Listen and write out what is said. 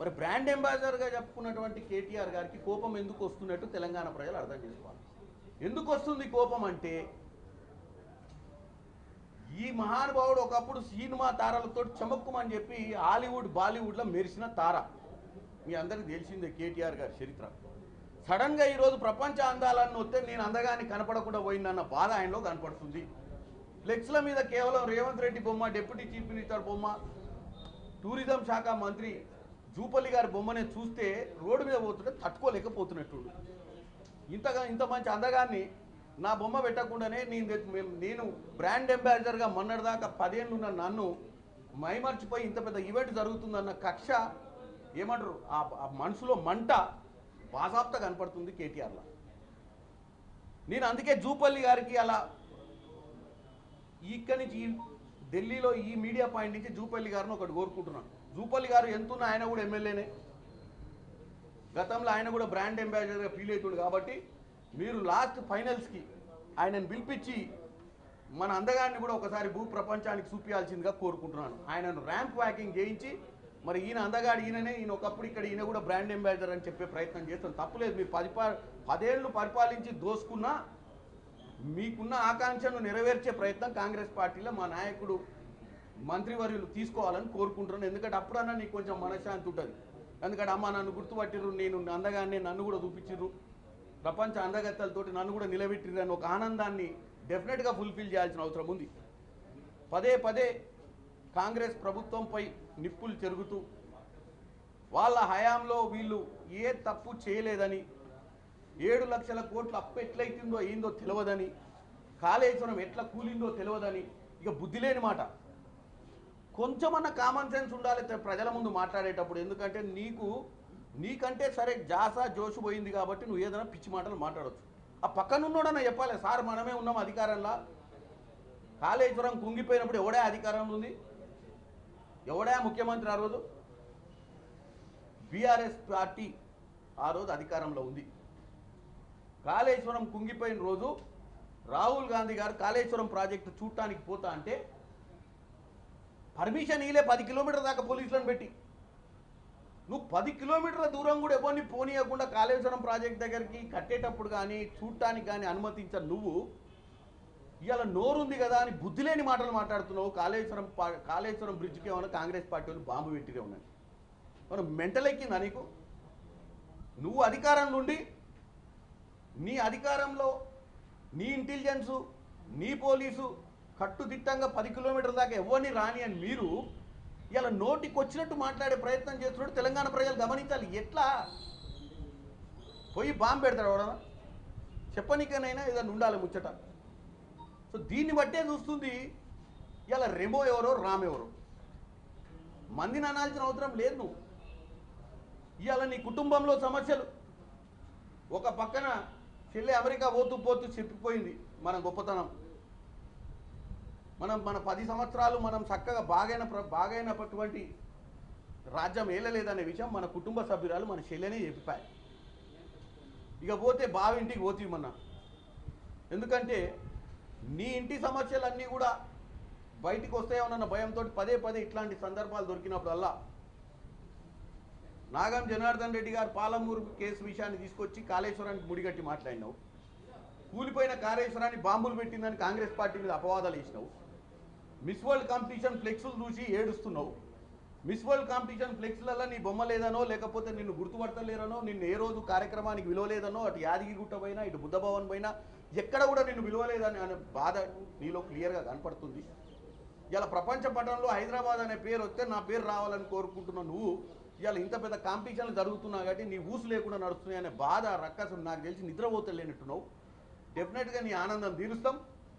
మరి బ్రాండ్ అంబాసిడర్గా చెప్పుకున్నటువంటి కేటీఆర్ గారికి కోపం ఎందుకు వస్తున్నట్టు తెలంగాణ ప్రజలు అర్థం చేసుకోవాలి. ఎందుకు వస్తుంది కోపం అంటే ఈ మహానుభావుడు ఒకప్పుడు సినిమా తారలతో చమక్కుమని చెప్పి హాలీవుడ్ బాలీవుడ్లో మెరిసిన తార. మీ అందరికి తెలిసిందే కేటీఆర్ గారి చరిత్ర. సడన్గా ఈరోజు ప్రపంచ అందాలను వస్తే నేను అందగాని కనపడకుండా పోయిందన్న బాధ ఆయనలో కనపడుతుంది. ఫ్లెక్స్ల మీద కేవలం రేవంత్ రెడ్డి బొమ్మ డిప్యూటీ చీఫ్ మినిస్టర్ బొమ్మ టూరిజం శాఖ మంత్రి జూపల్లి గారి బొమ్మనే చూస్తే రోడ్డు మీద పోతుంటే తట్టుకోలేకపోతున్నట్టు ఇంతగా ఇంత మంచి అందగాన్ని నా బొమ్మ పెట్టకుండానే నేను నేను బ్రాండ్ అంబాసిడర్గా మొన్నటిదాకా పదేళ్ళు ఉన్న నన్ను మైమర్చిపోయి ఇంత పెద్ద ఈవెంట్ జరుగుతుందన్న కక్ష ఏమంటారు? ఆ మనసులో మంట బాజాప్తా కనపడుతుంది కేటీఆర్లో. నేను అందుకే జూపల్లి గారికి అలా ఇక్కడి నుంచి ఢిల్లీలో ఈ మీడియా పాయింట్ నుంచి జూపల్లి గారిని ఒకటి కోరుకుంటున్నాను. జూపల్లి గారు ఎంతున్నా ఆయన కూడా ఎమ్మెల్యేనే. గతంలో ఆయన కూడా బ్రాండ్ అంబాసిడర్గా ఫీల్ అవుతుంది కాబట్టి మీరు లాస్ట్ ఫైనల్స్కి ఆయనను పిలిపించి మన అందగాన్ని కూడా ఒకసారి భూ ప్రపంచానికి చూపించాల్సిందిగా కోరుకుంటున్నాను. ఆయనను ర్యాంప్ వ్యాకింగ్ చేయించి మరి ఈయన అందగాడు ఈయననే ఈయన ఒకప్పుడు ఇక్కడ ఈయన కూడా బ్రాండ్ అంబాసిడర్ అని చెప్పే ప్రయత్నం చేస్తాను. తప్పులేదు మీరు పది ప- పదేళ్ళు పరిపాలించి దోసుకున్నా మీకున్న ఆకాంక్షను నెరవేర్చే ప్రయత్నం కాంగ్రెస్ పార్టీలో మా నాయకుడు మంత్రివర్యులు తీసుకోవాలని కోరుకుంటున్నాను. ఎందుకంటే అప్పుడన్నా నీకు కొంచెం మనశ్శాంతి ఉంటుంది. ఎందుకంటే అమ్మ నన్ను గుర్తుపట్టిర్రు నేను అందగానే నన్ను కూడా చూపించిర్రు. ప్రపంచ అందగత్తలతోటి నన్ను కూడా నిలబెట్టిర్రు అని ఒక ఆనందాన్ని డెఫినెట్గా ఫుల్ఫిల్ చేయాల్సిన అవసరం ఉంది. పదే పదే కాంగ్రెస్ ప్రభుత్వంపై నిప్పులు చెరుగుతూ వాళ్ళ హయాంలో వీళ్ళు ఏ తప్పు చేయలేదని ఏడు లక్షల కోట్లు అప్పు ఎట్లయితుందో అయిందో తెలియదని కాళేశ్వరం ఎట్లా కూలిందో తెలియదని ఇక బుద్ధి లేని మాట. కొంచెమన్నా కామన్ సెన్స్ ఉండాలి ప్రజల ముందు మాట్లాడేటప్పుడు. ఎందుకంటే నీకు నీకంటే సరే జాసా జోషు పోయింది కాబట్టి నువ్వు ఏదైనా పిచ్చి మాటలు మాట్లాడవచ్చు ఆ పక్కనున్నోడన్నా చెప్పాలి సార్ మనమే ఉన్నాం అధికారంలో. కాళేశ్వరం కుంగిపోయినప్పుడు ఎవడే అధికారంలో ఉంది? ఎవడే ముఖ్యమంత్రి ఆ రోజు? బీఆర్ఎస్ పార్టీ ఆ రోజు అధికారంలో ఉంది. కాళేశ్వరం కుంగిపోయిన రోజు రాహుల్ గాంధీ గారు కాళేశ్వరం ప్రాజెక్టు చూడటానికి పోతా అంటే పర్మిషన్ ఇలే పది కిలోమీటర్ దాకా పోలీసులను పెట్టి. నువ్వు పది కిలోమీటర్ల దూరం కూడా ఎవరిని పోనీయకుండా కాళేశ్వరం ప్రాజెక్ట్ దగ్గరికి కట్టేటప్పుడు కానీ చూడటానికి కానీ అనుమతించ నువ్వు ఇవాళ నోరుంది కదా అని బుద్ధి లేని మాటలు మాట్లాడుతున్నావు. కాళేశ్వరం కాళేశ్వరం బ్రిడ్జ్కి ఏమైనా కాంగ్రెస్ పార్టీ వాళ్ళు బాంబు పెట్టిరే ఉన్నాయి మనం మెంటల్ ఎక్కిందా నీకు? నువ్వు అధికారం నుండి నీ అధికారంలో నీ ఇంటెలిజెన్సు నీ పోలీసు కట్టుదిట్టంగా పది కిలోమీటర్ల దాకా ఎవరిని రాని అని మీరు ఇలా నోటికొచ్చినట్టు మాట్లాడే ప్రయత్నం చేస్తున్నాడు తెలంగాణ ప్రజలు గమనించాలి. ఎట్లా? పోయి బాంబు పెడతాడు ఎవడన్నా చెప్పనికనైనా ఏదైనా ఉండాలి ముచ్చట. సో దీన్ని బట్టే చూస్తుంది ఇలా రెమో ఎవరో రామ్ ఎవరో? మందిని అనాల్సిన అవసరం లేదు నువ్వు. ఇవాళ నీ కుటుంబంలో సమస్యలు. ఒక పక్కన చెల్లి అమెరికా పోతూ పోతూ చెప్పిపోయింది మన గొప్పతనం. మనం మన పది సంవత్సరాలు మనం చక్కగా బాగైన ప్ర- బాగైనటువంటి రాజ్యం ఏలలేదనే విషయం మన కుటుంబ సభ్యురాలు మన చెల్లెనే చెప్పిపాయి ఇక పోతే బావింటికి పోతీ మొన్న ఎందుకంటే నీ ఇంటి సమస్యలన్నీ కూడా బయటికి వస్తాయేమన్న భయంతో పదే పదే ఇట్లాంటి సందర్భాలు దొరికినప్పుడల్లా నాగం జనార్దన్ రెడ్డి గారు పాలమూరు కేసు విషయాన్ని తీసుకొచ్చి కాళేశ్వరానికి ముడిగట్టి మాట్లాడినావు. కూలిపోయిన కాళేశ్వరాన్ని బాంబులు పెట్టిందని కాంగ్రెస్ పార్టీ మీద అపవాదాలు వేసినావు. మిస్ వరల్డ్ కాంపిటీషన్ ఫ్లెక్స్లు చూసి ఏడుస్తున్నావు. మిస్ వరల్డ్ కాంపిటీషన్ ఫ్లెక్స్లలో నీ బొమ్మ లేదనో లేకపోతే నిన్ను గుర్తుపడతలేరనో నిన్ను ఏ రోజు కార్యక్రమానికి విలువలేదనో అటు యాదగిరిగుట్ట పోయినా ఇటు బుద్ధభవన్ పోయినా ఎక్కడ కూడా నిన్ను విలువలేదని అనే బాధ నీలో క్లియర్గా కనపడుతుంది. ఇలా ప్రపంచ పటంలో హైదరాబాద్ అనే పేరు వస్తే నా పేరు రావాలని కోరుకుంటున్న నువ్వు ఇవాళ ఇంత పెద్ద కాంపిటీషన్లు జరుగుతున్నా కాబట్టి నీ ఊసు లేకుండా నడుస్తున్నాయి అనే బాధ రక్కసం నాకు తెలిసి నిద్రపోతలేనట్టున్నావు. డెఫినెట్గా నీ ఆనందం తీరుస్తాం.